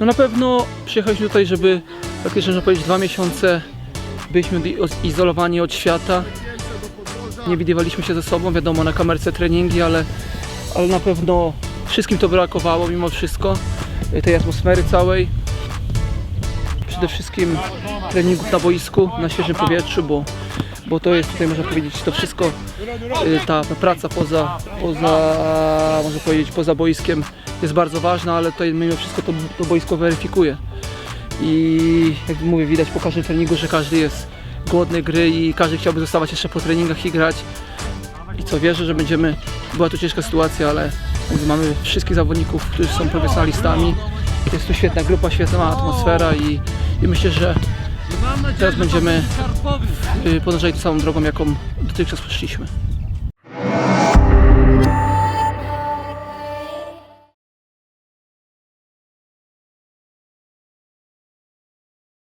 No na pewno przyjechaliśmy tutaj, żeby praktycznie można powiedzieć dwa miesiące byliśmy izolowani od świata. Nie widywaliśmy się ze sobą, wiadomo na kamerce treningi, ale, ale na pewno wszystkim to brakowało mimo wszystko. y, Tej atmosfery całej. Przede wszystkim treningów na boisku, na świeżym powietrzu, bo, bo to jest tutaj można powiedzieć to wszystko, y, ta, praca poza, poza, można powiedzieć, poza boiskiem jest bardzo ważna, ale tutaj mimo wszystko to, to boisko weryfikuje. I jak mówię, widać po każdym treningu, że każdy jest głodny gry i każdy chciałby zostawać jeszcze po treningach i grać. I co wierzę, że będziemy, była to ciężka sytuacja, ale mamy wszystkich zawodników, którzy są profesjonalistami. Jest tu świetna grupa, świetna atmosfera i, i myślę, że teraz będziemy y, podążali tą samą drogą, jaką dotychczas poszliśmy.